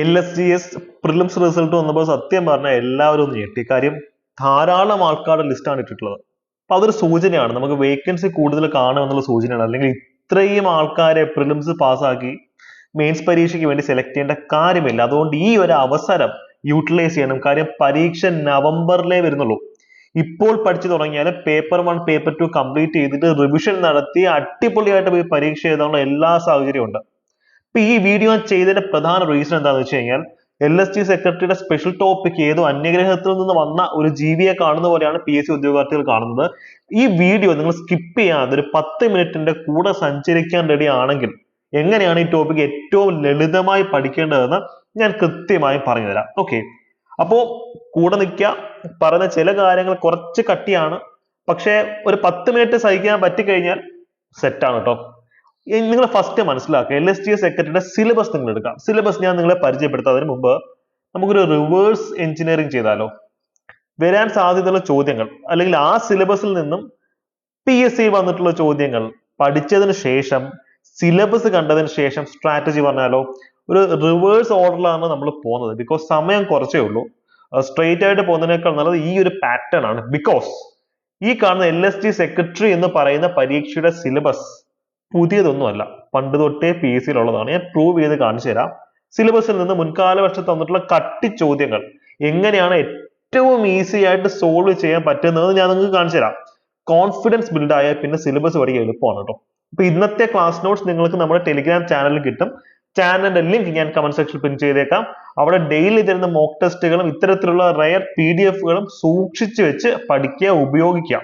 L S G S prelims result വന്നപ്പോൾ സത്യം പറഞ്ഞാൽ എല്ലാവരും ഒന്ന് ഞെട്ടി. കാര്യം ധാരാളം ആൾക്കാരുടെ ലിസ്റ്റാണ് ഇട്ടിട്ടുള്ളത്. അപ്പൊ അതൊരു സൂചനയാണ്. നമുക്ക് വേക്കൻസി കൂടുതൽ കാണുമെന്നുള്ള സൂചനയാണ്. അല്ലെങ്കിൽ ഇത്രയും ആൾക്കാരെ പ്രിലിംസ് പാസ്സാക്കി മെയിൻസ് പരീക്ഷയ്ക്ക് വേണ്ടി സെലക്ട് ചെയ്യേണ്ട കാര്യമില്ല. അതുകൊണ്ട് ഈ ഒരു അവസരം യൂട്ടിലൈസ് ചെയ്യണം. കാര്യം പരീക്ഷ നവംബറിലേ വരുന്നുള്ളൂ. ഇപ്പോൾ പഠിച്ചു തുടങ്ങിയാൽ paper one paper two complete ചെയ്തിട്ട് റിവിഷൻ നടത്തി അടിപൊളിയായിട്ട് പോയി പരീക്ഷ എഴുതാനുള്ള എല്ലാ സാഹചര്യവും ഉണ്ട്. ഇപ്പൊ ഈ വീഡിയോ ചെയ്തതിന്റെ പ്രധാന റീസൺ എന്താണെന്ന് വെച്ച് കഴിഞ്ഞാൽ എൽ എസ് ടി സെക്രട്ടറിയുടെ സ്പെഷ്യൽ ടോപ്പിക് ഏതോ അന്യഗ്രഹത്തിൽ നിന്ന് വന്ന ഒരു ജീവിയെ കാണുന്ന പോലെയാണ് പി എസ് സി ഉദ്യോഗാർത്ഥികൾ കാണുന്നത്. ഈ വീഡിയോ നിങ്ങൾ സ്കിപ്പ് ചെയ്യാതെ ഒരു പത്ത് മിനിറ്റിന്റെ കൂടെ സഞ്ചരിക്കാൻ റെഡി ആണെങ്കിൽ എങ്ങനെയാണ് ഈ ടോപ്പിക് ഏറ്റവും ലളിതമായി പഠിക്കേണ്ടതെന്ന് ഞാൻ കൃത്യമായി പറഞ്ഞുതരാം. ഓക്കെ അപ്പോ കൂടെ നിൽക്കുക. പറയുന്ന ചില കാര്യങ്ങൾ കുറച്ച് കട്ടിയാണ്. പക്ഷേ ഒരു പത്ത് മിനിറ്റ് സഹിക്കാൻ പറ്റിക്കഴിഞ്ഞാൽ സെറ്റാണ് കേട്ടോ നിങ്ങൾ ഫസ്റ്റ് മനസ്സിലാക്കുക. L S T S syllabus നിങ്ങൾ എടുക്കാം സിലബസ് ഞാൻ നിങ്ങളെ പരിചയപ്പെടുത്താതിന് മുമ്പ് നമുക്കൊരു റിവേഴ്സ് എഞ്ചിനീയറിംഗ് ചെയ്താലോ? വരാൻ സാധ്യതയുള്ള ചോദ്യങ്ങൾ അല്ലെങ്കിൽ ആ സിലബസിൽ നിന്നും പി എസ് സി വന്നിട്ടുള്ള ചോദ്യങ്ങൾ പഠിച്ചതിന് ശേഷം സിലബസ് കണ്ടതിന് ശേഷം സ്ട്രാറ്റജി പറഞ്ഞാലോ? ഒരു റിവേഴ്സ് ഓർഡറിലാണ് നമ്മൾ പോകുന്നത്. ബിക്കോസ് സമയം കുറച്ചേ ഉള്ളൂ. സ്ട്രെയിറ്റ് ആയിട്ട് പോകുന്നതിനേക്കാൾ നല്ലത് ഈ ഒരു പാറ്റേൺ ആണ്. ബിക്കോസ് ഈ കാണുന്ന എൽ എസ് ടി സെക്രട്ടറി എന്ന് പറയുന്ന പരീക്ഷയുടെ സിലബസ് പുതിയതൊന്നുമല്ല. പണ്ട് തൊട്ടേ പി എസ് സിയിലുള്ളതാണ് ഞാൻ പ്രൂവ് ചെയ്ത് കാണിച്ചു തരാം. സിലബസിൽ നിന്ന് മുൻകാല വർഷത്ത് തന്നിട്ടുള്ള കട്ടി ചോദ്യങ്ങൾ എങ്ങനെയാണ് ഏറ്റവും ഈസി ആയിട്ട് സോൾവ് ചെയ്യാൻ പറ്റുന്നത് ഞാൻ നിങ്ങൾക്ക് കാണിച്ചു തരാം. കോൺഫിഡൻസ് ബിൽഡ് ആയാൽ പിന്നെ സിലബസ് പഠിക്കാൻ എളുപ്പമാണ് കേട്ടോ. അപ്പൊ ഇന്നത്തെ ക്ലാസ് നോട്ട്സ് നിങ്ങൾക്ക് നമ്മുടെ ടെലിഗ്രാം ചാനലിൽ കിട്ടും. ചാനലിന്റെ ലിങ്ക് ഞാൻ കമന്റ് സെക്ഷനിൽ പിൻ ചെയ്തേക്കാം. അവിടെ ഡെയിലി തരുന്ന മോക്ക് ടെസ്റ്റുകളും ഇത്തരത്തിലുള്ള റയർ പി ഡി എഫുകളും സൂക്ഷിച്ചു വെച്ച് പഠിക്കുക ഉപയോഗിക്കുക.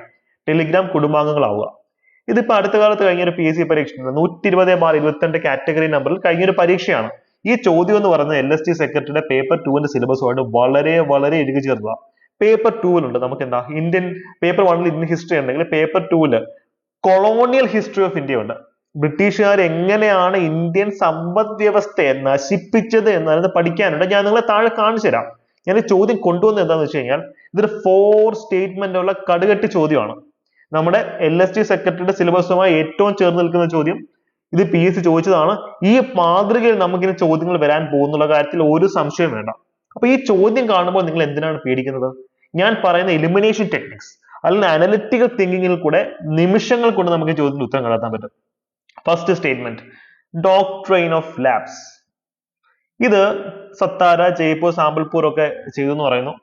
ടെലിഗ്രാം കുടുംബാംഗങ്ങളാവുക. ഇതിപ്പോ അടുത്ത കാലത്ത് കഴിഞ്ഞൊരു പി എസ് സി പരീക്ഷ നൂറ്റി ഇരുപത് ബാർ ഇരുപത്തിരണ്ട് കാറ്റഗറി നമ്പറിൽ കഴിഞ്ഞൊരു പരീക്ഷയാണ്. ഈ ചോദ്യം എന്ന് പറയുന്നത് എൽ എസ് ടി സെക്രട്ടറിയുടെ പേപ്പർ ടുവിന്റെ സിലബസുമായിട്ട് വളരെ വളരെ ഇഴുകി ചേർന്നതാണ് പേപ്പർ ടുവിലുണ്ട് നമുക്ക് എന്താ ഇന്ത്യൻ പേപ്പർ വണ്ണിൽ ഇന്ത്യൻ ഹിസ്റ്ററി ഉണ്ടെങ്കിൽ പേപ്പർ ടുവിൽ കൊളോണിയൽ ഹിസ്റ്ററി ഓഫ് ഇന്ത്യ ഉണ്ട്. ബ്രിട്ടീഷുകാർ എങ്ങനെയാണ് ഇന്ത്യൻ സമ്പദ് വ്യവസ്ഥയെ നശിപ്പിച്ചത് എന്നത് പഠിക്കാനുണ്ട്. ഞാൻ നിങ്ങളെ താഴെ കാണിച്ചു തരാം. ഞാൻ ചോദ്യം കൊണ്ടുവന്നത് എന്താണെന്ന് വെച്ച് കഴിഞ്ഞാൽ ഇതൊരു ഫോർ സ്റ്റേറ്റ്മെന്റ് ഉള്ള കടുകട്ടി ചോദ്യമാണ്. നമ്മുടെ എൽ എസ് ടി സെക്രട്ടറിയുടെ സിലബസുമായി ഏറ്റവും ചേർന്ന് നിൽക്കുന്ന ചോദ്യം ഇത് പി എസ് സി ചോദിച്ചതാണ്. ഈ മാതൃകയിൽ നമുക്കിനി ചോദ്യങ്ങൾ വരാൻ പോകുന്നുള്ള കാര്യത്തിൽ ഒരു സംശയം വേണ്ട. അപ്പൊ ഈ ചോദ്യം കാണുമ്പോൾ നിങ്ങൾ എന്തിനാണ് പേടിക്കുന്നത്? ഞാൻ പറയുന്ന എലിമിനേഷൻ ടെക്നിക്സ് അല്ലെങ്കിൽ അനലിറ്റിക്കൽ തിങ്കിങ്ങിൽ കൂടെ നിമിഷങ്ങൾ കൊണ്ട് നമുക്ക് ചോദ്യത്തിന് ഉത്തരം കണ്ടെത്താൻ പറ്റും. First statement doctrine of lapse ഇത് സത്താര ജയ്പൂർ സാമ്പിൾപൂർ ഒക്കെ ചെയ്തു എന്ന് പറയുന്നു.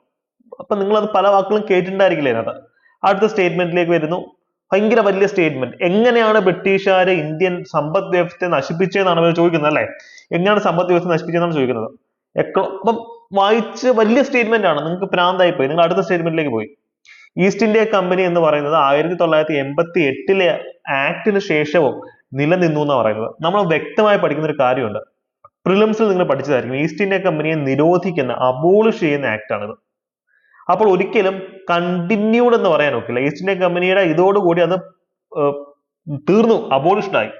അപ്പൊ നിങ്ങൾ അത് പല വാക്കുകളും കേട്ടിട്ടുണ്ടായിരിക്കില്ലേ അതിനകത്ത് അടുത്ത സ്റ്റേറ്റ്മെന്റിലേക്ക് വരുന്നു. ഭയങ്കര വലിയ സ്റ്റേറ്റ്മെന്റ് എങ്ങനെയാണ് ബ്രിട്ടീഷുകാര് ഇന്ത്യൻ സമ്പദ് വ്യവസ്ഥയെ നശിപ്പിച്ചതെന്നാണ് അവർ ചോദിക്കുന്നത് അല്ലേ? എങ്ങനെയാണ് സമ്പദ് വ്യവസ്ഥ നശിപ്പിച്ചതെന്നാണ് ചോദിക്കുന്നത്. അപ്പം വായിച്ച് വലിയ സ്റ്റേറ്റ്മെന്റ് ആണ്. നിങ്ങൾക്ക് പ്രാന്തായി പോയി നിങ്ങൾ അടുത്ത സ്റ്റേറ്റ്മെന്റിലേക്ക് പോയി. ഈസ്റ്റ് ഇന്ത്യ കമ്പനി എന്ന് പറയുന്നത് ആയിരത്തി തൊള്ളായിരത്തി എൺപത്തി എട്ടിലെ ആക്ടിന് ശേഷവും നിലനിന്നു എന്ന് പറയുന്നത്. നമ്മൾ വ്യക്തമായി പഠിക്കുന്ന ഒരു കാര്യമുണ്ട്. പ്രിലിംസിൽ നിങ്ങൾ പഠിച്ചതായിരിക്കും. ഈസ്റ്റ് ഇന്ത്യ കമ്പനിയെ നിരോധിക്കുന്ന അബോളിഷ് ചെയ്യുന്ന ആക്ട് ആണിത്. അപ്പോൾ ഒരിക്കലും കണ്ടിന്യൂഡ് എന്ന് പറയാൻ ഒക്കില്ല. ഈസ്റ്റ് ഇന്ത്യ കമ്പനിയുടെ ഇതോടുകൂടി അത് തീർന്നു അബോളിഷ്ഡ് ആയി.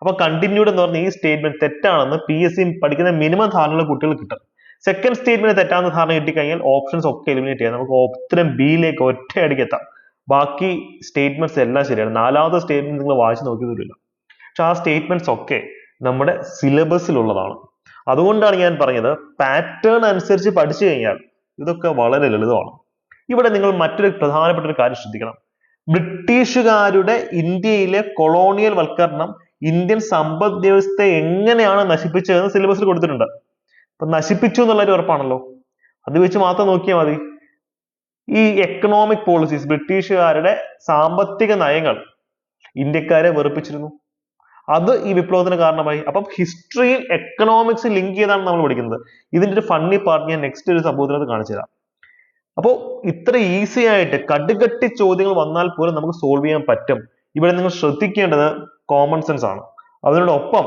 അപ്പൊ കണ്ടിന്യൂഡ് എന്ന് പറഞ്ഞ ഈ സ്റ്റേറ്റ്മെന്റ് തെറ്റാണെന്ന് പി എസ് സി പഠിക്കുന്ന മിനിമം ധാരണയുള്ള കുട്ടികൾ കിട്ടും. സെക്കൻഡ് സ്റ്റേറ്റ്മെന്റ് തെറ്റാണെന്ന് ധാരണ കിട്ടിക്കഴിഞ്ഞാൽ ഓപ്ഷൻസ് ഒക്കെ എലിമിനേറ്റ് ചെയ്യാം. നമുക്ക് ഉത്തരം ബിയിലേക്ക് ഒറ്റയടിക്ക് എത്താം. ബാക്കി സ്റ്റേറ്റ്മെന്റ്സ് എല്ലാം ശരിയാണ്. നാലാമത്തെ സ്റ്റേറ്റ്മെന്റ് നിങ്ങൾ വായിച്ചു നോക്കിയതില്ല പക്ഷെ ആ സ്റ്റേറ്റ്മെന്റ്സ് ഒക്കെ നമ്മുടെ സിലബസിലുള്ളതാണ് അതുകൊണ്ടാണ് ഞാൻ പറഞ്ഞത് പാറ്റേൺ അനുസരിച്ച് പഠിച്ചു കഴിഞ്ഞാൽ ഇതൊക്കെ വളരെ ലളിതമാണ്. ഇവിടെ നിങ്ങൾ മറ്റൊരു പ്രധാനപ്പെട്ട ഒരു കാര്യം ശ്രദ്ധിക്കണം. ബ്രിട്ടീഷുകാരുടെ ഇന്ത്യയിലെ കൊളോണിയൽ വൽക്കരണം ഇന്ത്യൻ സമ്പദ് വ്യവസ്ഥയെ എങ്ങനെയാണ് നശിപ്പിച്ചതെന്ന് സിലബസിൽ കൊടുത്തിട്ടുണ്ട്. അപ്പൊ നശിപ്പിച്ചു എന്നുള്ളൊരു ഉറപ്പാണല്ലോ. അത് വെച്ച് മാത്രം നോക്കിയാൽ മതി. ഈ എക്കണോമിക് പോളിസീസ് ബ്രിട്ടീഷുകാരുടെ സാമ്പത്തിക നയങ്ങൾ ഇന്ത്യക്കാരെ വെറുപ്പിച്ചിരുന്നു. അത് ഈ വിപ്ലവത്തിന് കാരണമായി. അപ്പം ഹിസ്റ്ററിയിൽ എക്കണോമിക്സ് ലിങ്ക് ചെയ്താണ് നമ്മൾ പഠിക്കുന്നത്. ഇതിന്റെ ഒരു ഫണ്ണി പാർട്ട് ഞാൻ നെക്സ്റ്റ് ഒരു സംഭവത്തിനകത്ത് കാണിച്ചു തരാം. അപ്പോൾ ഇത്ര ഈസി ആയിട്ട് കടുകട്ടി ചോദ്യങ്ങൾ വന്നാൽ പോലും നമുക്ക് സോൾവ് ചെയ്യാൻ പറ്റും. ഇവിടെ നിങ്ങൾ ശ്രദ്ധിക്കേണ്ടത് കോമൺ സെൻസ് ആണ്. അതിനോടൊപ്പം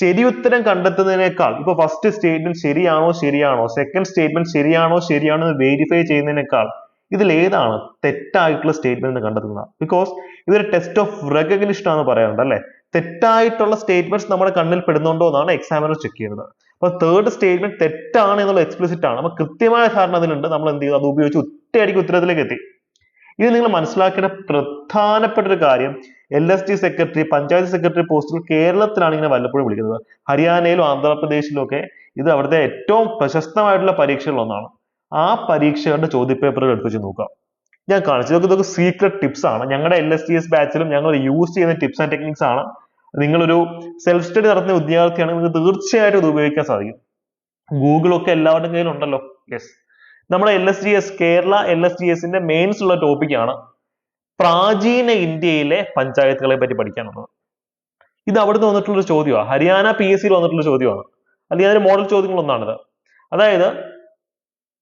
ശരി ഉത്തരം കണ്ടെത്തുന്നതിനേക്കാൾ ഇപ്പൊ ഫസ്റ്റ് സ്റ്റേറ്റ്മെന്റ് ശരിയാണോ ശരിയാണോ സെക്കൻഡ് സ്റ്റേറ്റ്മെന്റ് ശരിയാണോ ശരിയാണോ എന്ന് വെരിഫൈ ചെയ്യുന്നതിനേക്കാൾ ഇതിൽ ഏതാണ് തെറ്റായിട്ടുള്ള സ്റ്റേറ്റ്മെന്റ് കണ്ടെത്തുന്നത്? ബിക്കോസ് ഇതൊരു ടെസ്റ്റ് ഓഫ് റെക്കഗ്നിഷൻ ആണെന്ന് പറയാറുണ്ട് അല്ലെ? തെറ്റായിട്ടുള്ള സ്റ്റേറ്റ്മെന്റ്സ് നമ്മുടെ കണ്ണിൽ പെടുന്നുണ്ടോ എന്നാണ് എക്സാമിനർ ചെക്ക് ചെയ്യുന്നത്. അപ്പൊ തേർഡ് സ്റ്റേറ്റ്മെന്റ് തെറ്റാണ് എന്നുള്ള എക്സ്പ്ലിസിറ്റ് ആണ്. അപ്പൊ കൃത്യമായ ധാരണ അതിലുണ്ട്. നമ്മൾ എന്ത് ചെയ്യും അത് ഉപയോഗിച്ച് ഒറ്റയടിക്ക് ഉത്തരത്തിലേക്ക് എത്തി. ഇത് നിങ്ങൾ മനസ്സിലാക്കേണ്ട പ്രധാനപ്പെട്ട ഒരു കാര്യം L S D secretary panchayat secretary പോസ്റ്റിൽ കേരളത്തിലാണ് ഇങ്ങനെ വല്ലപ്പോഴും വിളിക്കുന്നത്. ഹരിയാനയിലും ആന്ധ്രാപ്രദേശിലും ഒക്കെ ഇത് അവിടുത്തെ ഏറ്റവും പ്രശസ്തമായിട്ടുള്ള പരീക്ഷകളിൽ ഒന്നാണ്. ആ പരീക്ഷകളുടെ ചോദ്യപേപ്പറുകൾ എടുത്ത് വെച്ച് നോക്കാം ഞാൻ കാണിച്ചു. ഇതൊക്കെ ഇതൊക്കെ സീക്രട്ട് ടിപ്സ് ആണ്. ഞങ്ങളുടെ എൽ എസ് ടി എസ് ബാച്ചിലും ഞങ്ങൾ യൂസ് ചെയ്യുന്ന ടിപ്സ് ആൻഡ് ടെക്നിക്സ് ആണ്. നിങ്ങളൊരു സെൽഫ് സ്റ്റഡി നടത്തുന്ന വിദ്യാർത്ഥിയാണെങ്കിൽ നിങ്ങൾക്ക് തീർച്ചയായിട്ടും ഇത് ഉപയോഗിക്കാൻ സാധിക്കും. ഗൂഗിളൊക്കെ എല്ലാവരുടെയും കയ്യിൽ ഉണ്ടല്ലോ യെസ് നമ്മുടെ L S D S Kerala L S D എസിന്റെ മെയിൻസ് ഉള്ള ടോപ്പിക്കാണ് പ്രാചീന ഇന്ത്യയിലെ പഞ്ചായത്തുകളെ പറ്റി പഠിക്കാനുള്ളത്. ഇത് അവിടുന്ന് വന്നിട്ടുള്ള ഒരു ചോദ്യമാണ് ഹരിയാന പി എസ് സിയിൽ വന്നിട്ടുള്ള ചോദ്യമാണ് അല്ലെങ്കിൽ അതിന്റെ മോഡൽ ചോദ്യങ്ങളൊന്നാണിത്. അതായത്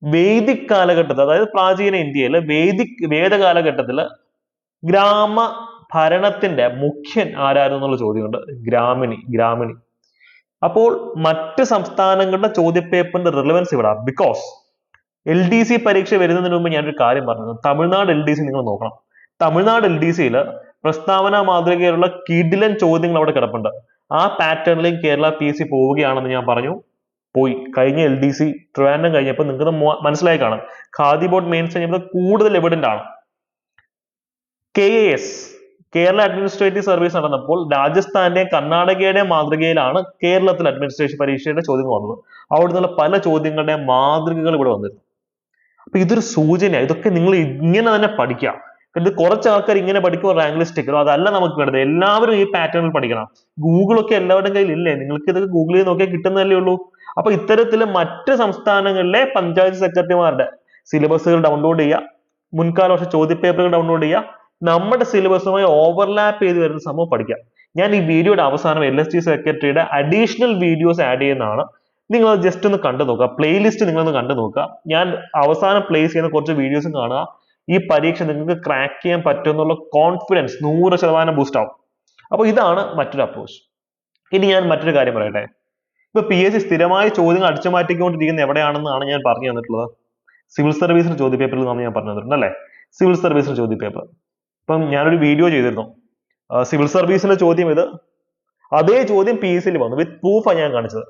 വേദിക് കാലഘട്ടത്തിൽ അതായത് പ്രാചീന ഇന്ത്യയിൽ വേദിക് വേദ കാലഘട്ടത്തിൽ ഗ്രാമ ഭരണത്തിന്റെ മുഖ്യൻ ആരായിരുന്നു എന്നുള്ള ചോദ്യമുണ്ട്. ഗ്രാമിണി ഗ്രാമിണി. അപ്പോൾ മറ്റ് സംസ്ഥാനങ്ങളുടെ ചോദ്യപേപ്പറിന്റെ റിലവൻസ് ഇവിടെ ബിക്കോസ് എൽ ഡി സി പരീക്ഷ വരുന്നതിന് മുമ്പ് ഞാനൊരു കാര്യം പറഞ്ഞു തമിഴ്നാട് എൽ ഡി സി നിങ്ങൾ നോക്കണം. തമിഴ്നാട് എൽ ഡി സിയിൽ പ്രസ്താവന മാതൃകയിലുള്ള കിടിലൻ ചോദ്യങ്ങൾ അവിടെ കിടപ്പുണ്ട്. ആ പാറ്റേണിലേക്ക് കേരള പി സി പോവുകയാണെന്ന് ഞാൻ പറഞ്ഞു. പോയി. കഴിഞ്ഞ എൽ ഡി സി ട്രിവാൻഡം കഴിഞ്ഞപ്പോൾ നിങ്ങൾക്ക് മനസ്സിലായി കാണാം. ഖാദി ബോർഡ് മെയിൻസ് കഴിഞ്ഞപ്പോൾ കൂടുതൽ എവിഡന്റ് ആണ്. K A S Kerala administrative service നടന്നപ്പോൾ രാജസ്ഥാന്റെയും കർണാടകയുടെയും മാതൃകയിലാണ് കേരളത്തിൽ അഡ്മിനിസ്ട്രേഷൻ പരീക്ഷയുടെ ചോദ്യങ്ങൾ വന്നത്. അവിടെ നിന്നുള്ള പല ചോദ്യങ്ങളുടെയും മാതൃകകൾ ഇവിടെ വന്നിരുന്നു. അപ്പൊ ഇതൊരു സൂചനയാണ് ഇതൊക്കെ നിങ്ങൾ ഇങ്ങനെ തന്നെ പഠിക്കാം ഇത് കുറച്ച് ആൾക്കാർ ഇങ്ങനെ പഠിക്കുമ്പോൾ റാങ്ക് ലിസ്റ്റ് ഒക്കെ അതല്ല നമുക്ക് വേണ്ടത്. എല്ലാവരും ഈ പാറ്റേണിൽ പഠിക്കണം. ഗൂഗിളൊക്കെ എല്ലാവരുടെയും കയ്യിൽ ഇല്ലേ നിങ്ങൾക്ക് ഇതൊക്കെ ഗൂഗിളിൽ നോക്കിയാൽ കിട്ടുന്നതല്ലേ ഉള്ളൂ. അപ്പൊ ഇത്തരത്തിൽ മറ്റ് സംസ്ഥാനങ്ങളിലെ പഞ്ചായത്ത് സെക്രട്ടറിമാരുടെ സിലബസുകൾ ഡൗൺലോഡ് ചെയ്യുക. മുൻകാല വർഷ ചോദ്യപേപ്പറുകൾ ഡൗൺലോഡ് ചെയ്യുക. നമ്മുടെ സിലബസുമായി ഓവർലാപ്പ് ചെയ്ത് വരുന്ന സംഭവം പഠിക്കാം ഞാൻ ഈ വീഡിയോയുടെ അവസാനം എൽ എസ് ടി സെക്രട്ടറിയുടെ അഡീഷണൽ വീഡിയോസ് ആഡ് ചെയ്യുന്നതാണ്. നിങ്ങൾ ജസ്റ്റ് ഒന്ന് കണ്ടു നോക്കുക. പ്ലേലിസ്റ്റ് നിങ്ങളൊന്ന് കണ്ടു നോക്കുക. ഞാൻ അവസാനം പ്ലേസ് ചെയ്യുന്ന കുറച്ച് വീഡിയോസും കാണുക. ഈ പരീക്ഷ നിങ്ങൾക്ക് ക്രാക്ക് ചെയ്യാൻ പറ്റുമെന്നുള്ള കോൺഫിഡൻസ് നൂറ് ശതമാനം ബൂസ്റ്റ് ആവും. അപ്പോൾ ഇതാണ് മറ്റൊരു അപ്രോച്ച് ഇനി ഞാൻ മറ്റൊരു കാര്യം പറയട്ടെ. ഇപ്പൊ പി എസ് സി സ്ഥിരമായി ചോദ്യങ്ങൾ അടിച്ചു മാറ്റിക്കൊണ്ടിരിക്കുന്ന എവിടെയാണെന്നാണ് ഞാൻ പറഞ്ഞു തന്നിട്ടുള്ളത്. സിവിൽ സർവീസിന്റെ ചോദ്യപേപ്പറിൽ നമ്മൾ ഞാൻ പറഞ്ഞു തന്നിട്ടുണ്ട് അല്ലേ? സിവിൽ സർവീസിന്റെ ചോദ്യപേപ്പർ. ഇപ്പം ഞാനൊരു വീഡിയോ ചെയ്തിരുന്നു. സിവിൽ സർവീസിന്റെ ചോദ്യം ഇത്. അതേ ചോദ്യം പി എസ് സിയിൽ വന്നു വിത്ത് പ്രൂഫാണ് ഞാൻ കാണിച്ചത്.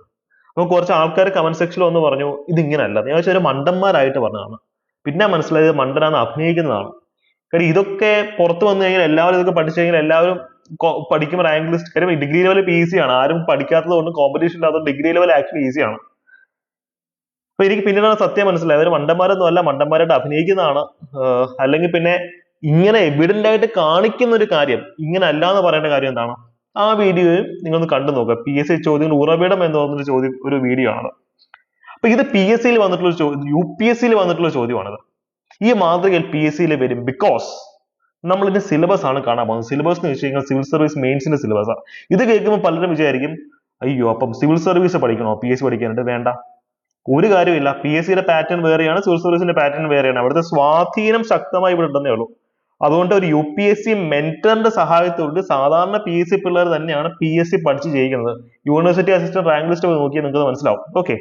അപ്പൊ കുറച്ച് ആൾക്കാർ കമന്റ് സെക്ഷനിൽ വന്നു പറഞ്ഞു ഇത് ഇങ്ങനെയല്ല ഞാൻ വെച്ചാൽ ഒരു മണ്ടന്മാരായിട്ട് പറഞ്ഞതാണ്. പിന്നെ മനസ്സിലായത് മണ്ടനാന്ന് അഭിനയിക്കുന്നതാണ്. കാര്യം ഇതൊക്കെ പുറത്തു വന്നു കഴിഞ്ഞാൽ എല്ലാവരും ഇതൊക്കെ പഠിച്ചു കഴിഞ്ഞാൽ എല്ലാവരും പഠിക്കുമ്പോൾ റാങ്ക് ലിസ്റ്റ് കാര്യം ഡിഗ്രി ലെവൽ ഇപ്പൊ ഈസി ആണ്. ആരും പഠിക്കാത്തത് കൊണ്ട് കോമ്പറ്റീഷൻ ഇല്ലാത്തത് ഡിഗ്രി ലെവൽ ആക്ച്വലി ഈസി ആണ്. അപ്പൊ എനിക്ക് പിന്നീടാണ് സത്യം മനസ്സിലായത്. അവർ മണ്ടന്മാരൊന്നും അല്ല മണ്ടന്മാരായിട്ട് അഭിനയിക്കുന്നതാണ്. അല്ലെങ്കിൽ പിന്നെ ഇങ്ങനെ എവിഡന്റ് ആയിട്ട് കാണിക്കുന്ന ഒരു കാര്യം ഇങ്ങനെ അല്ല എന്ന് പറയേണ്ട കാര്യം എന്താണ്? ആ വീഡിയോയും നിങ്ങളൊന്ന് കണ്ടു നോക്കുക. പി എസ് സി ചോദ്യങ്ങൾ ഉറവിടം എന്ന് പറഞ്ഞൊരു ചോദ്യം ഒരു വീഡിയോ ആണ്. അപ്പൊ ഇത് പി എസ് സിയിൽ വന്നിട്ടുള്ള ചോദ്യം യു പി എസ് സിയിൽ വന്നിട്ടുള്ള ചോദ്യമാണിത്. ഈ മാതൃകയിൽ പി എസ് സിയിൽ വരും ബിക്കോസ് നമ്മൾ സിലബസ് ആണ് കാണാൻ പോകുന്നത്. സിലബസ് എന്ന് വെച്ച് കഴിഞ്ഞാൽ സിവിൽ സർവീസ് മെയിൻസിന്റെ സിലബസ് ആണ് ഇത് കേൾക്കുമ്പോൾ പലരും വിചാരിക്കും അയ്യോ അപ്പം സിവിൽ സർവീസ് പഠിക്കണോ? പി എസ് വേണ്ട. ഒരു കാര്യമില്ല പി എസ് സിയുടെ പാറ്റേൺ വേറെയാണ് സിവിൽ സർവീസിന്റെ പാറ്റേൺ വേറെയാണ്. അവിടുത്തെ സ്വാധീനം ശക്തമായി ഇവിടെ ഉണ്ടെന്നേ ഉള്ളൂ. അതുകൊണ്ട് ഒരു യു പി എസ് സി മെന്ററിന്റെ സഹായത്തോട് സാധാരണ പി എസ് സി പിള്ളേർ തന്നെയാണ് പി എസ് സി പഠിച്ച് ജയിക്കുന്നത്. യൂണിവേഴ്സിറ്റി അസിസ്റ്റന്റ് റാങ്ക് ലിസ്റ്റ് നോക്കിയാൽ നിങ്ങൾക്ക് മനസ്സിലാവും. Okay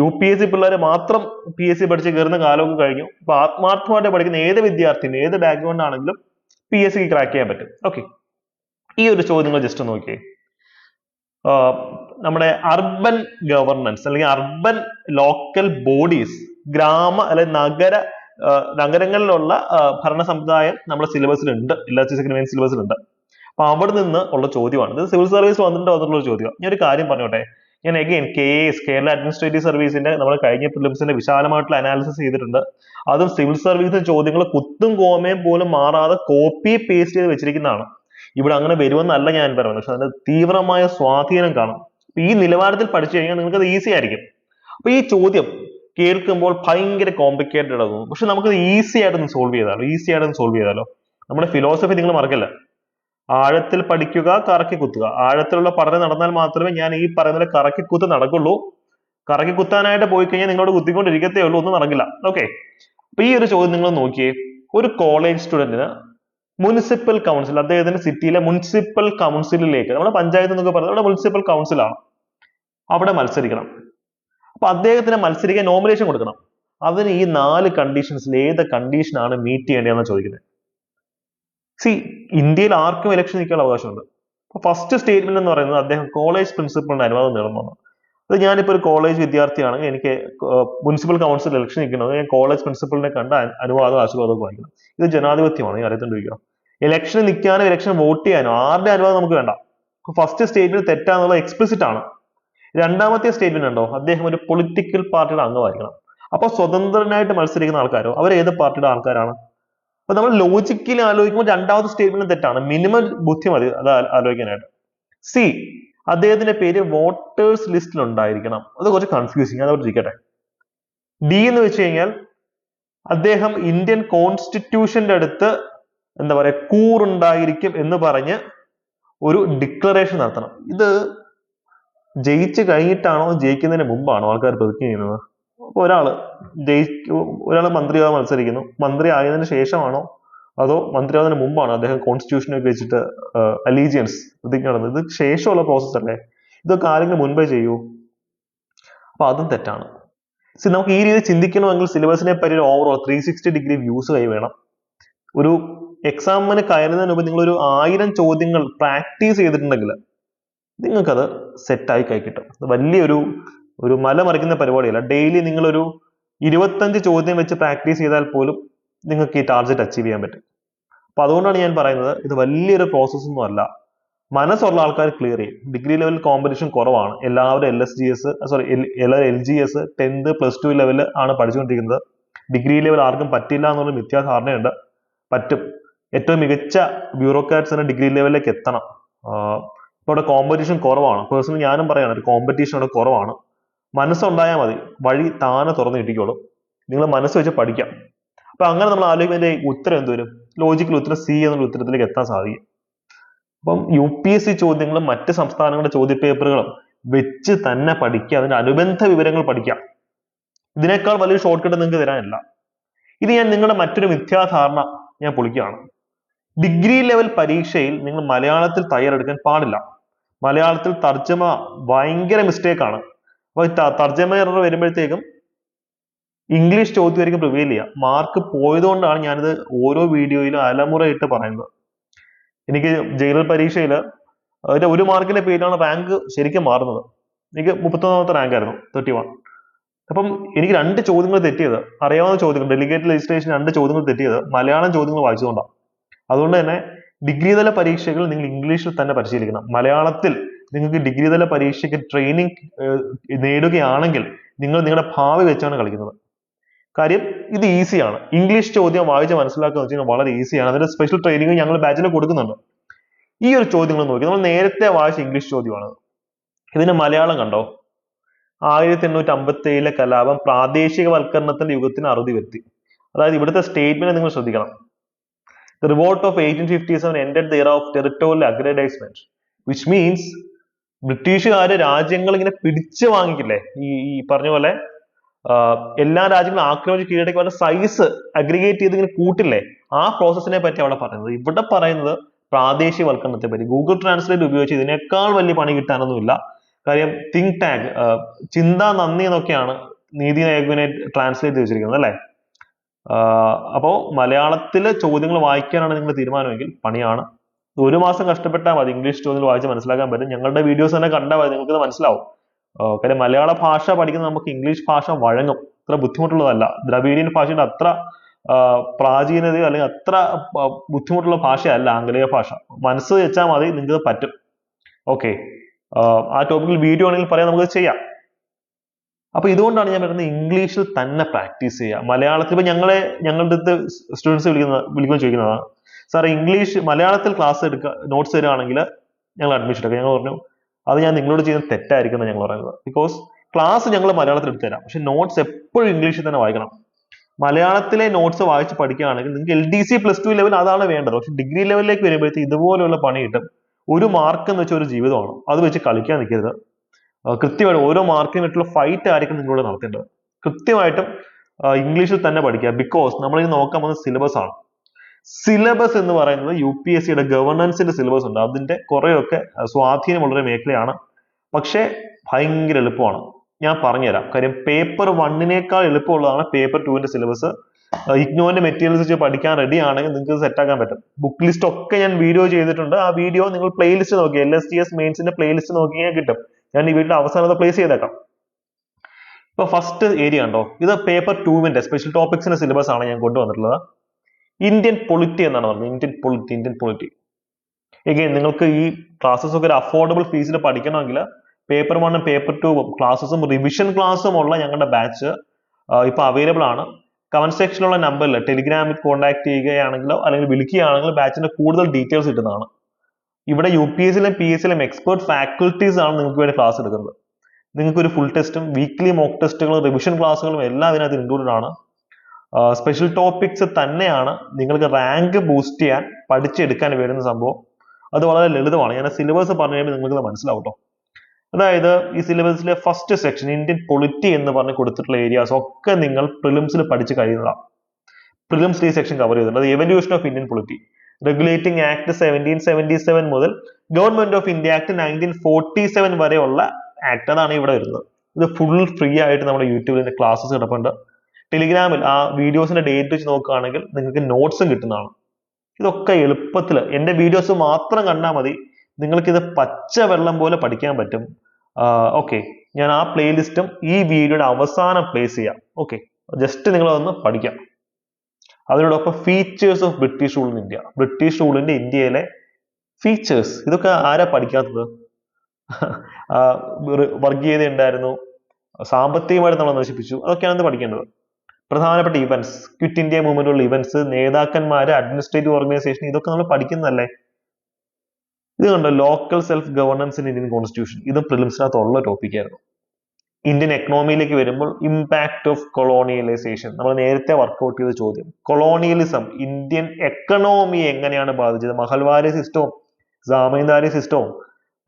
U P S C പിള്ളേർ മാത്രം പി എസ് സി പഠിച്ച് കയറുന്ന കാലമൊക്കെ കഴിഞ്ഞു. അപ്പൊ ആത്മാർത്ഥമായിട്ട് പഠിക്കുന്ന ഏത് വിദ്യാർത്ഥിനും ഏത് ബാക്ക്ഗ്രൗണ്ട് ആണെങ്കിലും പി എസ് സി ക്രാക്ക് ചെയ്യാൻ പറ്റും. ഓക്കെ ഈ ഒരു ചോദ്യം നിങ്ങൾ ജസ്റ്റ് നോക്കിയേ. നമ്മുടെ അർബൻ ഗവർണൻസ് അല്ലെങ്കിൽ അർബൻ ലോക്കൽ ബോഡീസ് ഗ്രാമ അല്ലെങ്കിൽ നഗര നഗരങ്ങളിലുള്ള ഭരണ സമ്പ്രദായം നമ്മുടെ സിലബസിലുണ്ട് എല്ലാ മെയിൻ സിലബസിലുണ്ട് അപ്പൊ അവിടെ നിന്ന് ഉള്ള ചോദ്യമാണ്. ഇത് സിവിൽ സർവീസ് വന്നിട്ട് വന്നിട്ടുള്ള ഒരു ചോദ്യം ഞാൻ ഒരു കാര്യം പറഞ്ഞോട്ടെ. ഞാൻ again K S Kerala administrative സർവീസിന്റെ നമ്മൾ കഴിഞ്ഞ പ്രിലിംസിന്റെ വിശാലമായിട്ടുള്ള അനാലിസിസ് ചെയ്തിട്ടുണ്ട്. അതും സിവിൽ സർവീസ് ചോദ്യങ്ങൾ കുത്തും കോമയും പോലും മാറാതെ കോപ്പി പേസ്റ്റ് ചെയ്ത് വെച്ചിരിക്കുന്നതാണ്. ഇവിടെ അങ്ങനെ വരുമെന്നല്ല ഞാൻ പറയുന്നത്. പക്ഷെ അതിന്റെ തീവ്രമായ സ്വാധീനം കാണും. ഈ നിലവാരത്തിൽ പഠിച്ചു കഴിഞ്ഞാൽ നിങ്ങൾക്ക് അത് ഈസി ആയിരിക്കും. അപ്പൊ ഈ ചോദ്യം കേൾക്കുമ്പോൾ ഭയങ്കര കോംപ്ലിക്കേറ്റഡ് ആകും പക്ഷെ നമുക്ക് ഈസി ആയിട്ടൊന്ന് സോൾവ് ചെയ്താലോ? ഈസി ആയിട്ടൊന്ന് സോൾവ് ചെയ്താലോ? നമ്മുടെ ഫിലോസഫി നിങ്ങൾ മറക്കല്ല? ആഴത്തിൽ പഠിക്കുക കറക്കി കുത്തുക. ആഴത്തിലുള്ള പഠനം നടന്നാൽ മാത്രമേ ഞാൻ ഈ പറയുന്ന കറക്കി കുത്ത് നടക്കുള്ളൂ. കറക്കി കുത്താനായിട്ട് പോയി കഴിഞ്ഞാൽ നിങ്ങളോട് കുത്തിക്കൊണ്ടിരിക്കത്തേ ഉള്ളൂ ഒന്നും നടക്കില്ല. ഓക്കെ അപ്പൊ ഈ ഒരു ചോദ്യം നിങ്ങൾ നോക്കിയേ. ഒരു കോളേജ് സ്റ്റുഡന്റിന് മുനിസിപ്പൽ കൗൺസിൽ അദ്ദേഹത്തിന്റെ സിറ്റിയിലെ മുനിസിപ്പൽ കൗൺസിലിലേക്ക് നമ്മുടെ പഞ്ചായത്ത് എന്നൊക്കെ പറയുന്നത് അവിടെ മുനിസിപ്പൽ കൗൺസിലാണ് അവിടെ മത്സരിക്കണം. അപ്പൊ അദ്ദേഹത്തിന് മത്സരിക്കാൻ നോമിനേഷൻ കൊടുക്കണം. അതിന് ഈ നാല് കണ്ടീഷൻസിൽ ഏത് കണ്ടീഷനാണ് മീറ്റ് ചെയ്യേണ്ടതെന്ന് ചോദിക്കുന്നത്. സി ഇന്ത്യയിൽ ആർക്കും ഇലക്ഷൻ നിൽക്കാനുള്ള അവകാശമുണ്ട്. അപ്പൊ ഫസ്റ്റ് സ്റ്റേറ്റ്മെന്റ് എന്ന് പറയുന്നത് അദ്ദേഹം കോളേജ് പ്രിൻസിപ്പളിന്റെ അനുവാദം നേടുന്നതാണ് അത് ഞാനിപ്പോൾ ഒരു കോളേജ് വിദ്യാർത്ഥിയാണെങ്കിൽ എനിക്ക് മുനിസിപ്പൽ കൗൺസിൽ ഇലക്ഷൻ നിൽക്കണമെങ്കിൽ ഞാൻ കോളേജ് പ്രിൻസിപ്പലിനെ കണ്ട് അനുവാദം ആശീർവാദം വാങ്ങിക്കണം. ഇത് ജനാധിപത്യമാണ് ഞാൻ അറിയത്തോണ്ടിരിക്കുക ഇലക്ഷൻ നിൽക്കാനോ ഇലക്ഷൻ വോട്ട് ചെയ്യാനും ആരുടെ അനുവാദം നമുക്ക് വേണ്ട? ഫസ്റ്റ് സ്റ്റേറ്റ്മെന്റ് തെറ്റാന്നുള്ളത് എക്സ്പ്ലിസിറ്റ് ആണ്. രണ്ടാമത്തെ സ്റ്റേറ്റ്മെന്റ് ഉണ്ടോ? അദ്ദേഹം ഒരു പൊളിറ്റിക്കൽ പാർട്ടിയുടെ അംഗമായിരിക്കണം. അപ്പൊ സ്വതന്ത്രനായിട്ട് മത്സരിക്കുന്ന ആൾക്കാരോ അവർ ഏത് പാർട്ടിയുടെ ആൾക്കാരാണ്? അപ്പൊ നമ്മൾ ലോജിക്കലി ആലോചിക്കുമ്പോൾ രണ്ടാമത്തെ സ്റ്റേറ്റ്മെന്റ് തെറ്റാണ്. മിനിമം ബുദ്ധി മതി അത് ആലോചിക്കാനായിട്ട്. സി അദ്ദേഹത്തിന്റെ പേര് വോട്ടേഴ്സ് ലിസ്റ്റിൽ ഉണ്ടായിരിക്കണം. അത് കുറച്ച് കൺഫ്യൂസിങ് അതവിടെ ഇരിക്കട്ടെ. ഡി എന്ന് വെച്ച് കഴിഞ്ഞാൽ അദ്ദേഹം ഇന്ത്യൻ കോൺസ്റ്റിറ്റ്യൂഷന്റെ അടുത്ത് എന്താ പറയാ കൂറുണ്ടായിരിക്കും എന്ന് പറഞ്ഞ് ഒരു ഡിക്ലറേഷൻ നടത്തണം. ഇത് ജയിച്ചു കഴിഞ്ഞിട്ടാണോ ജയിക്കുന്നതിന് മുമ്പാണോ ആൾക്കാർ പ്രതിജ്ഞ ചെയ്യുന്നത്? ഒരാൾ ജയിക്കു ഒരാൾ മന്ത്രിയാവാൻ മത്സരിക്കുന്നു. മന്ത്രി ആയതിന് ശേഷമാണോ അതോ മന്ത്രിയാവുന്നതിന് മുമ്പാണോ അദ്ദേഹം കോൺസ്റ്റിറ്റ്യൂഷനൊക്കെ വെച്ചിട്ട് അലീജിയൻസ് പ്രതിജ്ഞ നടന്നത്? ഇത് ശേഷമുള്ള പ്രോസസ് അല്ലേ? ഇതൊക്കെ ആരെങ്കിലും മുൻപേ ചെയ്യൂ. അപ്പൊ അതും തെറ്റാണ്. സി നമുക്ക് ഈ രീതി ചിന്തിക്കണമെങ്കിൽ സിലബസിനെ പറ്റി ഒരു overall three sixty degree views കൈ വേണം. ഒരു എക്സാമിന് കയറുന്നതിന് മുമ്പ് നിങ്ങൾ ഒരു ആയിരം ചോദ്യങ്ങൾ പ്രാക്ടീസ് ചെയ്തിട്ടുണ്ടെങ്കിൽ നിങ്ങൾക്കത് സെറ്റായി കൈ കിട്ടും. വലിയൊരു ഒരു മല മറിക്കുന്ന പരിപാടിയല്ല. ഡെയിലി നിങ്ങളൊരു ഇരുപത്തഞ്ച് ചോദ്യം വെച്ച് പ്രാക്ടീസ് ചെയ്താൽ പോലും നിങ്ങൾക്ക് ഈ ടാർഗറ്റ് അച്ചീവ് ചെയ്യാൻ പറ്റും. അപ്പൊ അതുകൊണ്ടാണ് ഞാൻ പറയുന്നത് ഇത് വലിയൊരു പ്രോസസ്സ് ഒന്നും അല്ല. മനസ്സുള്ള ആൾക്കാർ ക്ലിയർ ചെയ്യും. ഡിഗ്രി ലെവൽ കോമ്പറ്റീഷൻ കുറവാണ്. എല്ലാവരും L S G S sorry എല്ലാവരും L G S tenth plus two level ആണ് പഠിച്ചുകൊണ്ടിരിക്കുന്നത്. ഡിഗ്രി ലെവൽ ആർക്കും പറ്റില്ല എന്നുള്ള മിഥ്യാധാരണയുണ്ട്. പറ്റും. ഏറ്റവും മികച്ച ബ്യൂറോക്രാറ്റ്സിന് ഡിഗ്രി ലെവലിലേക്ക് എത്തണം. ഇപ്പോൾ ഇപ്പൊ അവിടെ കോമ്പറ്റീഷൻ കുറവാണ്. പേഴ്സണലി ഞാനും പറയാണ് ഒരു കോമ്പറ്റീഷൻ അവിടെ കുറവാണ്. മനസ്സുണ്ടായാൽ മതി. വഴി താനെ തുറന്നു കിട്ടിക്കോളും. നിങ്ങൾ മനസ്സ് വെച്ച് പഠിക്കാം. അപ്പൊ അങ്ങനെ നമ്മൾ ആലോചിക്കുന്നതിന്റെ ഉത്തരം എന്ത് വരും? ലോജിക്കൽ ഉത്തരം സി എന്നുള്ള ഉത്തരത്തിലേക്ക് എത്താൻ സാധിക്കും. അപ്പം യു പി എസ് സി ചോദ്യങ്ങളും മറ്റ് സംസ്ഥാനങ്ങളുടെ ചോദ്യ പേപ്പറുകളും വെച്ച് തന്നെ പഠിക്കുക. അതിന്റെ അനുബന്ധ വിവരങ്ങൾ പഠിക്കാം ഇതിനേക്കാൾ വലിയ ഷോർട്ട് കട്ട് നിങ്ങൾക്ക് തരാനില്ല. ഇത് ഞാൻ നിങ്ങളുടെ മറ്റൊരു മിഥ്യാധാരണ ഞാൻ പൊളിക്കുകയാണ്. ഡിഗ്രി ലെവൽ പരീക്ഷയിൽ നിങ്ങൾ മലയാളത്തിൽ തയ്യാറെടുക്കാൻ പാടില്ല. മലയാളത്തിൽ തർജമ ഭയങ്കര മിസ്റ്റേക്ക് ആണ് അപ്പൊ ത- തർജമ എറർ വരുമ്പോഴത്തേക്കും ഇംഗ്ലീഷ് ചോദ്യമായിരിക്കും പ്രിവെയിൽ ചെയ്യുക മാർക്ക് പോയതുകൊണ്ടാണ് ഞാനിത് ഓരോ വീഡിയോയിലും അലമുറയിട്ട് പറയുന്നത്. എനിക്ക് ജയിലർ പരീക്ഷയിൽ അതിന്റെ ഒരു മാർക്കിന്റെ പേരിലാണ് റാങ്ക് ശരിക്കും മാറുന്നത്. എനിക്ക് മുപ്പത്തൊന്നാമത്തെ റാങ്ക് ആയിരുന്നു തേർട്ടി വൺ അപ്പം എനിക്ക് രണ്ട് ചോദ്യങ്ങൾ തെറ്റിയത് അറിയാവുന്ന ചോദ്യങ്ങൾ ഡെലിഗേറ്റ് രജിസ്ട്രേഷൻ രണ്ട് ചോദ്യങ്ങൾ തെറ്റിയത് മലയാളം ചോദ്യങ്ങൾ വായിച്ചുകൊണ്ടാണ് അതുകൊണ്ട് തന്നെ ഡിഗ്രി തല പരീക്ഷകൾ നിങ്ങൾ ഇംഗ്ലീഷിൽ തന്നെ പരിശീലിക്കണം. മലയാളത്തിൽ നിങ്ങൾക്ക് ഡിഗ്രി തല പരീക്ഷയ്ക്ക് ട്രെയിനിങ് നേടുകയാണെങ്കിൽ നിങ്ങൾ നിങ്ങളുടെ ഭാവി വെച്ചാണ് കളിക്കുന്നത്. കാര്യം ഇത് ഈസിയാണ് ഇംഗ്ലീഷ് ചോദ്യം വായിച്ച് മനസ്സിലാക്കുക വെച്ച് കഴിഞ്ഞാൽ വളരെ ഈസിയാണ് അതിന്റെ സ്പെഷ്യൽ ട്രെയിനിങ് ഞങ്ങൾ ബാച്ചിൽ കൊടുക്കുന്നുണ്ട്. ഈ ഒരു ചോദ്യങ്ങൾ നോക്കി. നമ്മൾ നേരത്തെ വായിച്ച ഇംഗ്ലീഷ് ചോദ്യമാണ്. ഇതിന്റെ മലയാളം കണ്ടോ? ആയിരത്തി എണ്ണൂറ്റി അമ്പത്തി ഏഴിലെ കലാപം പ്രാദേശികവൽക്കരണത്തിന്റെ യുഗത്തിന് അറുതി വരുത്തി. അതായത് ഇവിടുത്തെ സ്റ്റേറ്റ്മെന്റ് നിങ്ങൾ ശ്രദ്ധിക്കണം. The revolt of 1857 ended the era of territorial aggrandizement, which means ബ്രിട്ടീഷുകാര് രാജ്യങ്ങൾ ഇങ്ങനെ പിടിച്ചു വാങ്ങിക്കില്ലേ? ഈ ഈ പറഞ്ഞ പോലെ എല്ലാ രാജ്യങ്ങളും ആക്രമിച്ച് കീഴടക്കി അവരുടെ സൈസ് അഗ്രിഗേറ്റ് ചെയ്ത് ഇങ്ങനെ കൂട്ടില്ലേ? ആ പ്രോസസ്സിനെ പറ്റി അവിടെ പറയുന്നത്. ഇവിടെ പറയുന്നത് പ്രാദേശികവൽക്കരണത്തെ പറ്റി. ഗൂഗിൾ ട്രാൻസ്ലേറ്റ് ഉപയോഗിച്ച് ഇതിനേക്കാൾ വലിയ പണി കിട്ടാനൊന്നുമില്ല. കാര്യം തിങ്ക് ടാഗ് ചിന്താ നന്ദി എന്നൊക്കെയാണ് നീതി ആയോഗിനെ ട്രാൻസ്ലേറ്റ് ചെയ്തിരിക്കുന്നത് അല്ലേ? അപ്പോൾ അപ്പോ മലയാളത്തിലെ ചോദ്യങ്ങൾ വായിക്കാനാണ് നിങ്ങൾ തീരുമാനമെങ്കിൽ പണിയാണ്. ഒരു മാസം കഷ്ടപ്പെട്ടാൽ മതി. ഇംഗ്ലീഷ് ചോദ്യങ്ങൾ വായിച്ച് മനസ്സിലാക്കാൻ പറ്റും. ഞങ്ങളുടെ വീഡിയോസ് തന്നെ കണ്ടാൽ മതി. നിങ്ങൾക്ക് മനസ്സിലാവും. കാര്യം മലയാള ഭാഷ പഠിക്കുന്ന നമുക്ക് ഇംഗ്ലീഷ് ഭാഷ വഴങ്ങും. അത്ര ബുദ്ധിമുട്ടുള്ളതല്ല. ദ്രവീഡിയൻ ഭാഷയുടെ അത്ര പ്രാചീനതയോ അല്ലെങ്കിൽ അത്ര ബുദ്ധിമുട്ടുള്ള ഭാഷയല്ല ആംഗലേയ ഭാഷ. മനസ്സ് വെച്ചാൽ മതി. നിങ്ങൾക്ക് പറ്റും. ഓക്കെ ആ ടോപ്പിക്കിൽ വീഡിയോ ആണെങ്കിൽ പറയാം. നമുക്ക് ചെയ്യാം. അപ്പൊ ഇതുകൊണ്ടാണ് ഞാൻ പറയുന്നത് ഇംഗ്ലീഷിൽ തന്നെ പ്രാക്ടീസ് ചെയ്യുക. മലയാളത്തിൽ ഇപ്പൊ ഞങ്ങളെ ഞങ്ങളുടെ അടുത്ത് സ്റ്റുഡൻസ് വിളിക്കുന്ന വിളിക്കുമ്പോൾ ചോദിക്കുന്നതാണ് സാർ ഇംഗ്ലീഷ് മലയാളത്തിൽ ക്ലാസ് എടുക്കുക നോട്ട്സ് തരുവാണെങ്കിൽ ഞങ്ങൾ അഡ്മിഷൻ എടുക്കുക ഞങ്ങൾ പറഞ്ഞു അത് ഞാൻ നിങ്ങളോട് ചെയ്യുന്ന തെറ്റായിരിക്കും എന്ന് ഞങ്ങൾ പറയുന്നത്. ബിക്കോസ് ക്ലാസ് ഞങ്ങൾ മലയാളത്തിൽ എടുത്തു തരാം. പക്ഷെ നോട്ട്സ് എപ്പോഴും ഇംഗ്ലീഷിൽ തന്നെ വായിക്കണം. മലയാളത്തിലെ നോട്ട്സ് വായിച്ച് പഠിക്കുകയാണെങ്കിൽ നിങ്ങൾക്ക് L D C plus two level അതാണ് വേണ്ടത്. പക്ഷെ ഡിഗ്രി ലെവലിലേക്ക് വരുമ്പോഴത്തേക്ക് ഇതുപോലെയുള്ള പണി കിട്ടും. ഒരു മാർക്ക് എന്ന് വെച്ച ഒരു ജീവിതമാണ് അത് വെച്ച് കളിക്കാൻ നിൽക്കരുത്. കൃത്യമായിട്ട് ഓരോ മാർക്കിനും വേണ്ടിയിട്ടുള്ള ഫൈറ്റ് ആയിരിക്കും നിങ്ങളോട് നടത്തേണ്ടത്. കൃത്യമായിട്ടും ഇംഗ്ലീഷിൽ തന്നെ പഠിക്കുക. ബിക്കോസ് നമ്മൾ ഇനി നോക്കാൻ പോകുന്നത് സിലബസ് ആണ്. സിലബസ് എന്ന് പറയുന്നത് യു പി എസ് സിയുടെ ഗവർണൻസിന്റെ സിലബസ് ഉണ്ട്. അതിന്റെ കുറേയൊക്കെ സ്വാധീനമുള്ള ഒരു മേഖലയാണ്. പക്ഷേ ഭയങ്കര എളുപ്പമാണ്. ഞാൻ പറഞ്ഞുതരാം. കാര്യം പേപ്പർ വണ്ണിനേക്കാൾ എളുപ്പമുള്ളതാണ് പേപ്പർ ടുവിന്റെ സിലബസ് ഇഗ്നോന്റെ മെറ്റീരിയൽസ് വെച്ച് പഠിക്കാൻ റെഡി ആണെങ്കിൽ നിങ്ങൾക്ക് സെറ്റ് ആക്കാൻ പറ്റും. ബുക്ക് ലിസ്റ്റ് ഒക്കെ ഞാൻ വീഡിയോ ചെയ്തിട്ടുണ്ട്. ആ വീഡിയോ നിങ്ങൾ പ്ലേലിസ്റ്റ് നോക്കി. എൽ എസ് ടി എസ് മെയിൻസിന്റെ പ്ലേലിസ്റ്റ് നോക്കിയാൽ കിട്ടും. ഞാൻ ഈ വീട്ടിൽ അവസാനത്തെ പ്ലേസ് ചെയ്തേക്കാം. ഇപ്പൊ ഫസ്റ്റ് ഏരിയ ഉണ്ടോ? ഇത് പേപ്പർ ടുവിന്റെ സ്പെഷ്യൽ ടോപ്പിക്സിന്റെ സിലബസ് ആണ് ഞാൻ കൊണ്ടുവന്നിട്ടുള്ളത്. ഇന്ത്യൻ പൊളിറ്റി എന്നാണ് പറഞ്ഞത്. Indian polity Indian polity again നിങ്ങൾക്ക് ഈ ക്ലാസ്സസ് ഒക്കെ ഒരു അഫോർഡബിൾ ഫീസിൽ പഠിക്കണമെങ്കിൽ പേപ്പർ വണ്ണും പേപ്പർ ടൂവും ക്ലാസ്സസും റിവിഷൻ ക്ലാസ്സും ഉള്ള ഞങ്ങളുടെ ബാച്ച് ഇപ്പൊ അവൈലബിൾ ആണ്. കമന്റ് സെക്ഷനിലുള്ള നമ്പറിൽ ടെലിഗ്രാമിൽ കോൺടാക്ട് ചെയ്യുകയാണെങ്കിലോ അല്ലെങ്കിൽ വിളിക്കുകയാണെങ്കിലോ ബാച്ചിന്റെ കൂടുതൽ ഡീറ്റെയിൽസ് കിട്ടുന്നതാണ്. ഇവിടെ യു പി എസ് സിയിലും പി എസ് സിയിലും എക്സ്പേർട്ട് ഫാക്കൽറ്റീസ് ആണ് നിങ്ങൾക്ക് വേണ്ടി ക്ലാസ് എടുക്കുന്നത്. നിങ്ങൾക്ക് ഒരു ഫുൾ ടെസ്റ്റും വീക്ക്ലി മോക്ക് ടെസ്റ്റുകളും റിവിഷൻ ക്ലാസ്സുകളും എല്ലാം ഇതിനകത്ത് ഇൻക്ലൂഡഡ് ആണ്. സ്പെഷ്യൽ ടോപ്പിക്സ് തന്നെയാണ് നിങ്ങൾക്ക് റാങ്ക് ബൂസ്റ്റ് ചെയ്യാൻ പഠിച്ചെടുക്കാൻ വരുന്ന സംഭവം. അത് വളരെ ലളിതമാണ്. ഞാൻ സിലബസ് പറഞ്ഞു കഴിയുമ്പോൾ നിങ്ങൾക്ക് മനസ്സിലാവും അതായത് ഈ സിലബസിലെ ഫസ്റ്റ് സെക്ഷൻ ഇന്ത്യൻ പൊളിറ്റി എന്ന് പറഞ്ഞ് കൊടുത്തിട്ടുള്ള ഏരിയാസ് ഒക്കെ നിങ്ങൾ പ്രിലിംസിൽ പഠിച്ച് കഴിയുന്നതാണ്. പ്രിലിംസ് ഈ സെക്ഷൻ കവർ ചെയ്തിട്ടുണ്ട് അത് evolution of Indian polity regulating act seventeen seventy seven മുതൽ government of India act nineteen forty seven വരെയുള്ള ആക്ട് അതാണ് ഇവിടെ വരുന്നത്. ഇത് ഫുൾ ഫ്രീ ആയിട്ട് നമ്മുടെ യൂട്യൂബിൽ ക്ലാസ്സസ് കിടപ്പുണ്ട്. ടെലിഗ്രാമിൽ ആ വീഡിയോസിന്റെ ഡേറ്റ് വെച്ച് നോക്കുകയാണെങ്കിൽ നിങ്ങൾക്ക് നോട്ട്സും കിട്ടുന്നതാണ്. ഇതൊക്കെ എളുപ്പത്തിൽ എന്റെ വീഡിയോസ് മാത്രം കണ്ടാൽ മതി. നിങ്ങൾക്ക് ഇത് പച്ച വെള്ളം പോലെ പഠിക്കാൻ പറ്റും. ഓക്കെ ഞാൻ ആ പ്ലേലിസ്റ്റും ഈ വീഡിയോയുടെ അവസാനം പ്ലേസ് ചെയ്യാം. ഓക്കെ ജസ്റ്റ് നിങ്ങൾ അതൊന്ന് പഠിക്കാം. അതിനോടൊപ്പം features of British rule in India British റൂളിന്റെ ഇന്ത്യയിലെ ഫീച്ചേഴ്സ് ഇതൊക്കെ ആരാ പഠിക്കാത്തത്? വർഗീയത ഉണ്ടായിരുന്നു. സാമ്പത്തികമായിട്ട് നമ്മൾ നശിപ്പിച്ചു. അതൊക്കെയാണ് പഠിക്കേണ്ടത്. പ്രധാനപ്പെട്ട ഇവന്റ്സ് ക്വിറ്റ് ഇന്ത്യ മൂവ്മെന്റുള്ള ഇവന്റ്സ് നേതാക്കന്മാര് അഡ്മിനിസ്ട്രേറ്റീവ് ഓർഗനൈസേഷൻ ഇതൊക്കെ നമ്മൾ പഠിക്കുന്നതല്ലേ? ഇത് കണ്ടോ? Local self governance in Indian constitution ഇതും പ്രിലിംസിനകത്ത് ഉള്ള ടോപ്പിക് ആയിരുന്നു. ഇന്ത്യൻ എക്കണോമിയിലേക്ക് വരുമ്പോൾ ഇമ്പാക്ട് ഓഫ് കൊളോണിയലൈസേഷൻ നമ്മൾ നേരത്തെ വർക്ക്ഔട്ട് ചെയ്ത ചോദ്യം. കൊളോണിയലിസം ഇന്ത്യൻ എക്കണോമി എങ്ങനെയാണ് ബാധിച്ചത്? മഹൽവാരി സിസ്റ്റവും ജാമീന്ദാരി സിസ്റ്റവും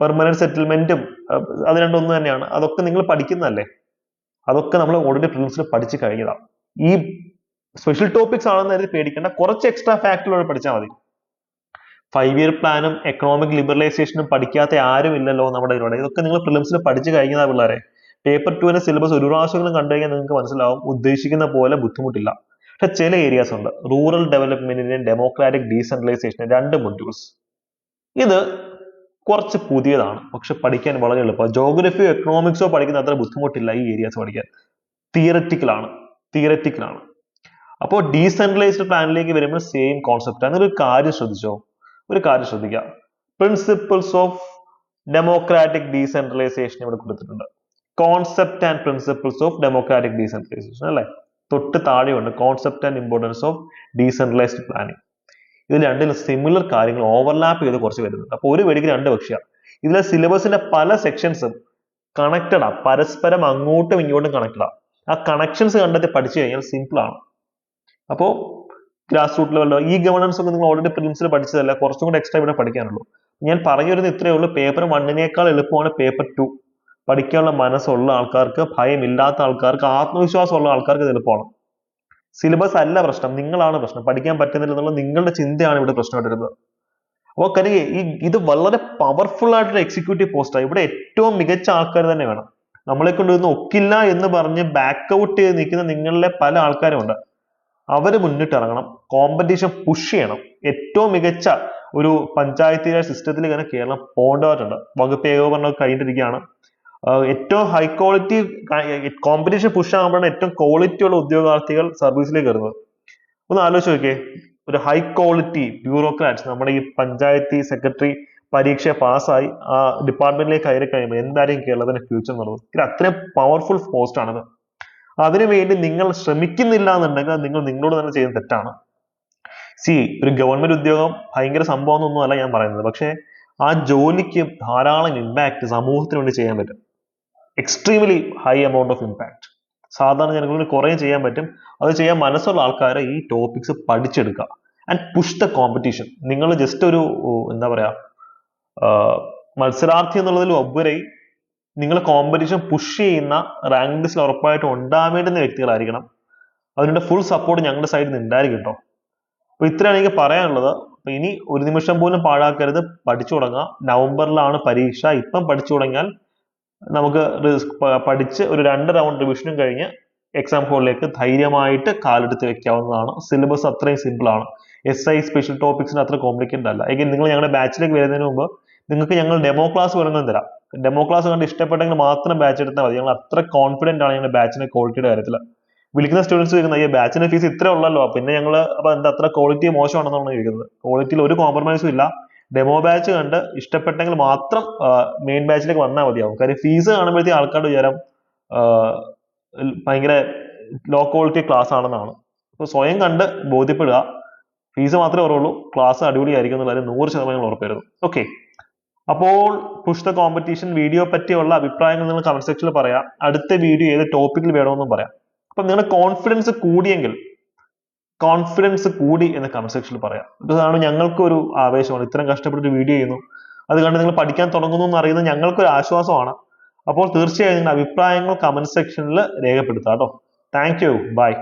പെർമനന്റ് സെറ്റിൽമെന്റും അത് രണ്ടൊന്നും തന്നെയാണ്. അതൊക്കെ നിങ്ങൾ പഠിക്കുന്നതല്ലേ? അതൊക്കെ നമ്മൾ ഓൾറെഡി പ്രിലിംസിൽ പഠിച്ചു കഴിഞ്ഞതാണ്. ഈ സ്പെഷ്യൽ ടോപ്പിക്സ് ആണെന്ന് കരുതി പേടിക്കേണ്ട. കുറച്ച് എക്സ്ട്രാ ഫാക്ടുകൾ പഠിച്ചാൽ മതി. ഫൈവ് ഇയർ പ്ലാനും എക്കണോമിക് ലിബറലൈസേഷനും പഠിക്കാത്ത ആരും ഇല്ലല്ലോ നമ്മുടെ ഇവിടെ ഇതൊക്കെ നിങ്ങൾ പ്രിലിംസിൽ പഠിച്ചു കഴിഞ്ഞതാ പിള്ളേരെ. പേപ്പർ ടുവിന്റെ സിലബസ് ഒരു പ്രാവശ്യങ്ങളും കണ്ടു കഴിഞ്ഞാൽ നിങ്ങൾക്ക് മനസ്സിലാവും ഉദ്ദേശിക്കുന്ന പോലെ ബുദ്ധിമുട്ടില്ല. പക്ഷെ ചില ഏരിയാസ് ഉണ്ട്. റൂറൽ ഡെവലപ്മെന്റിന്റെ ഡെമോക്രാറ്റിക് ഡീസെൻട്രലൈസേഷനും രണ്ട് മൊഡ്യൂൾസ് ഇത് കുറച്ച് പുതിയതാണ്. പക്ഷെ പഠിക്കാൻ വളരെ എളുപ്പമാണ്. ജോഗ്രഫിയോ എക്കണോമിക്സോ പഠിക്കുന്ന അത്ര ബുദ്ധിമുട്ടില്ല ഈ ഏരിയാസ് പഠിക്കാൻ. തിയററ്റിക്കൽ ആണ്. തിയററ്റിക്കൽ ആണ്. അപ്പോൾ ഡീസെൻട്രലൈസ്ഡ് പ്ലാനിലേക്ക് വരുമ്പോൾ സെയിം കോൺസെപ്റ്റ് ആണ്. ഒരു കാര്യം ശ്രദ്ധിച്ചോ? ഒരു കാര്യം ശ്രദ്ധിക്കുക പ്രിൻസിപ്പിൾസ് ഓഫ് ഡെമോക്രാറ്റിക് ഡീസെൻട്രലൈസേഷൻ ഇവിടെ കൊടുത്തിട്ടുണ്ട്. Concept and principles of democratic decentralisation അല്ലേ? തൊട്ട് താഴെയുണ്ട്. Concept and importance of decentralised planning ഇതിൽ രണ്ടിലും സിമിലർ കാര്യങ്ങൾ ഓവർലാപ്പ് ചെയ്ത് കുറച്ച് വരുന്നുണ്ട്. അപ്പോൾ ഒരു വെടിക്ക് രണ്ട് പക്ഷിയാണ് ഇതിലെ സിലബസിന്റെ പല സെക്ഷൻസും കണക്റ്റഡാ പരസ്പരം അങ്ങോട്ടും ഇങ്ങോട്ടും കണക്റ്റഡാ ആ കണക്ഷൻസ് കണ്ടെത്തി പഠിച്ചു കഴിഞ്ഞാൽ സിമ്പിൾ ആണ്. അപ്പോൾ ഗ്രാസ് റൂട്ട് ലെവലിലോ ഈ ഗവർണൻസ് ഒക്കെ നിങ്ങൾ ഓൾറെഡി പ്രിലിംസിൽ പഠിച്ചതല്ല? കുറച്ചും കൂടെ എക്സ്ട്രാ ഇവിടെ പഠിക്കാനുള്ളൂ. ഞാൻ പറഞ്ഞു വരുന്നത് ഇത്രയേ ഉള്ളൂ. പേപ്പർ വണ്ണിനേക്കാൾ എളുപ്പമാണ് പേപ്പർ ടു പഠിക്കാനുള്ള മനസ്സുള്ള ആൾക്കാർക്ക് ഭയമില്ലാത്ത ആൾക്കാർക്ക് ആത്മവിശ്വാസമുള്ള ആൾക്കാർക്ക് ഇത് എളുപ്പമാണ്. സിലബസ് അല്ല പ്രശ്നം. നിങ്ങളാണ് പ്രശ്നം. പഠിക്കാൻ പറ്റുന്നില്ല എന്നുള്ള നിങ്ങളുടെ ചിന്തയാണ് ഇവിടെ പ്രശ്നമായിട്ട് വരുന്നത് അപ്പോൾ കനികെ ഈ ഇത് വളരെ പവർഫുൾ ആയിട്ടൊരു എക്സിക്യൂട്ടീവ് പോസ്റ്റാണ് ഇവിടെ ഏറ്റവും മികച്ച ആൾക്കാർ തന്നെ വേണം. നമ്മളെ കൊണ്ട് ഇതൊന്നും ഒക്കില്ല എന്ന് പറഞ്ഞ് ബാക്ക് ഔട്ട് ചെയ്ത് നിൽക്കുന്ന നിങ്ങളിലെ പല ആൾക്കാരും ഉണ്ട് അവർ മുന്നിട്ട് ഇറങ്ങണം. കോമ്പറ്റീഷൻ പുഷ് ചെയ്യണം. ഏറ്റവും മികച്ച ഒരു പഞ്ചായത്ത് രാജ് സിസ്റ്റത്തിൽ ഇങ്ങനെ കേരളം പോകേണ്ടതായിട്ടുണ്ട് വകുപ്പ് ഏകോപനം കഴിഞ്ഞിട്ടിരിക്കുകയാണ്. ഏറ്റവും ഹൈ ക്വാളിറ്റി കോമ്പറ്റീഷൻ പുഷ് ആകുമ്പോഴാണ് ഏറ്റവും ക്വാളിറ്റി ഉള്ള ഉദ്യോഗാർത്ഥികൾ സർവീസിലേക്ക് വരുന്നത്. ഒന്ന് ആലോചിച്ച് നോക്കിയേ. ഒരു ഹൈ ക്വാളിറ്റി ബ്യൂറോക്രാറ്റ്സ് നമ്മുടെ ഈ പഞ്ചായത്തി സെക്രട്ടറി പരീക്ഷ പാസ്സായി ആ ഡിപ്പാർട്ട്മെന്റിലേക്ക് കയറി കഴിയുമ്പോൾ എന്തായിരിക്കും കേരളത്തിന്റെ ഫ്യൂച്ചർ എന്നുള്ളത് ഇത് അത്രയും പവർഫുൾ പോസ്റ്റ് ആണത്. അതിനുവേണ്ടി നിങ്ങൾ ശ്രമിക്കുന്നില്ല എന്നുണ്ടെങ്കിൽ നിങ്ങൾ നിങ്ങളോട് തന്നെ ചെയ്യുന്ന തെറ്റാണ്. സി ഒരു ഗവൺമെന്റ് ഉദ്യോഗം ഭയങ്കര സംഭവം അല്ല ഞാൻ പറയുന്നത്. പക്ഷേ ആ ജോലിക്ക് ധാരാളം ഇമ്പാക്ട് സമൂഹത്തിന് വേണ്ടി ചെയ്യാൻ പറ്റും. Extremely high amount of impact സാധാരണ ജനങ്ങൾക്ക് കുറേ ചെയ്യാൻ പറ്റും. അത് ചെയ്യാൻ മനസ്സുള്ള ആൾക്കാരെ ഈ ടോപ്പിക്സ് പഠിച്ചെടുക്കുക. ആൻഡ് പുഷ് ദ കോമ്പറ്റീഷൻ നിങ്ങൾ ജസ്റ്റ് ഒരു എന്താ പറയാ മത്സരാർത്ഥി എന്നുള്ളതിൽ ഉപരി നിങ്ങൾ കോമ്പറ്റീഷൻ പുഷ് ചെയ്യുന്ന റാങ്ക് ലിസ്റ്റിൽ ഉറപ്പായിട്ടും ഉണ്ടാവേണ്ടുന്ന വ്യക്തികളായിരിക്കണം. അതിനുള്ള ഫുൾ സപ്പോർട്ട് ഞങ്ങളുടെ സൈഡിൽ നിന്ന് ഉണ്ടായിരിക്കും കേട്ടോ അപ്പൊ ഇത്രയാണ് എനിക്ക് പറയാനുള്ളത്. അപ്പൊ ഇനി ഒരു നിമിഷം പോലും പാഴാക്കരുത്. പഠിച്ചു തുടങ്ങുക നവംബറിലാണ് പരീക്ഷ. ഇപ്പം പഠിച്ചു തുടങ്ങിയാൽ നമുക്ക് പഠിച്ച് ഒരു രണ്ട് റൗണ്ട് റിവിഷനും കഴിഞ്ഞ് എക്സാം ഹോളിലേക്ക് ധൈര്യമായിട്ട് കാലെടുത്ത് വെക്കാവുന്നതാണ്. സിലബസ് അത്രയും സിമ്പിളാണ് എസ് ഐ സ്പെഷ്യൽ ടോപ്പിക്സിന് അത്ര കോംപ്ലിക്കേറ്റഡ് അല്ല. എങ്കിൽ നിങ്ങൾ ഞങ്ങളുടെ ബാച്ചിലേക്ക് വരുന്നതിന് മുമ്പ് നിങ്ങൾക്ക് ഞങ്ങൾ ഡെമോ ക്ലാസ് വേണമെങ്കിലും തരാം. ഡെമോ ക്ലാസ് കണ്ട് ഇഷ്ടപ്പെട്ടെങ്കിൽ മാത്രം ബാച്ച് എടുത്താൽ മതി. ഞങ്ങൾ അത്ര കോൺഫിഡന്റ് ആണ് ഞങ്ങളുടെ ബാച്ചിന്റെ ക്വാളിറ്റിയുടെ കാര്യത്തിൽ വിളിക്കുന്ന സ്റ്റുഡൻസ് ചോദിക്കുന്നത് ഈ ബാച്ചിന്റെ ഫീസ് ഇത്ര ഉള്ളല്ലോ. പിന്നെ ഞങ്ങൾ അപ്പൊ എന്താ അത്ര ക്വാളിറ്റി മോശമാണെന്നാണ് ചോദിക്കുന്നത്. ക്വാളിറ്റിയിൽ ഒരു കോംപ്രമൈസും ഇല്ല. ഡെമോ ബാച്ച് കണ്ട് ഇഷ്ടപ്പെട്ടെങ്കിൽ മാത്രം മെയിൻ ബാച്ചിലേക്ക് വന്നാൽ മതിയാവും. കാര്യം ഫീസ് കാണുമ്പോഴത്തേക്ക് ആൾക്കാരുടെ വിചാരം ഭയങ്കര ലോ ക്വാളിറ്റി ക്ലാസ് ആണെന്നാണ്. അപ്പോൾ സ്വയം കണ്ട് ബോധ്യപ്പെടുക. ഫീസ് മാത്രമേ കുറവുള്ളൂ. ക്ലാസ് അടിപൊളിയായിരിക്കും എന്നുള്ള കാര്യം നൂറ് ശതമാനം ഉറപ്പായിരുന്നു. ഓക്കെ അപ്പോൾ പുഷ് ദ കോമ്പറ്റീഷൻ വീഡിയോ പറ്റിയുള്ള അഭിപ്രായങ്ങൾ നിങ്ങൾ കമന്റ് സെക്ഷനിൽ പറയാം. അടുത്ത വീഡിയോ ഏത് ടോപ്പിക്കിൽ വേണമെന്നും പറയാം. അപ്പൊ നിങ്ങളുടെ കോൺഫിഡൻസ് കൂടിയെങ്കിൽ കോൺഫിഡൻസ് കൂടി എന്ന് കമന്റ് സെക്ഷനിൽ പറയാം. ഞങ്ങൾക്ക് ഒരു ആവേശമാണ്. ഇത്രയും കഷ്ടപ്പെട്ട് വീഡിയോ ചെയ്യുന്നു. അത് കണ്ട് നിങ്ങൾ പഠിക്കാൻ തുടങ്ങുന്നു എന്ന് അറിയുന്നത് ഞങ്ങൾക്കൊരു ആശ്വാസമാണ്. അപ്പോൾ തീർച്ചയായും നിങ്ങളുടെ അഭിപ്രായങ്ങൾ കമന്റ് സെക്ഷനിൽ രേഖപ്പെടുത്താം കേട്ടോ. Thank you by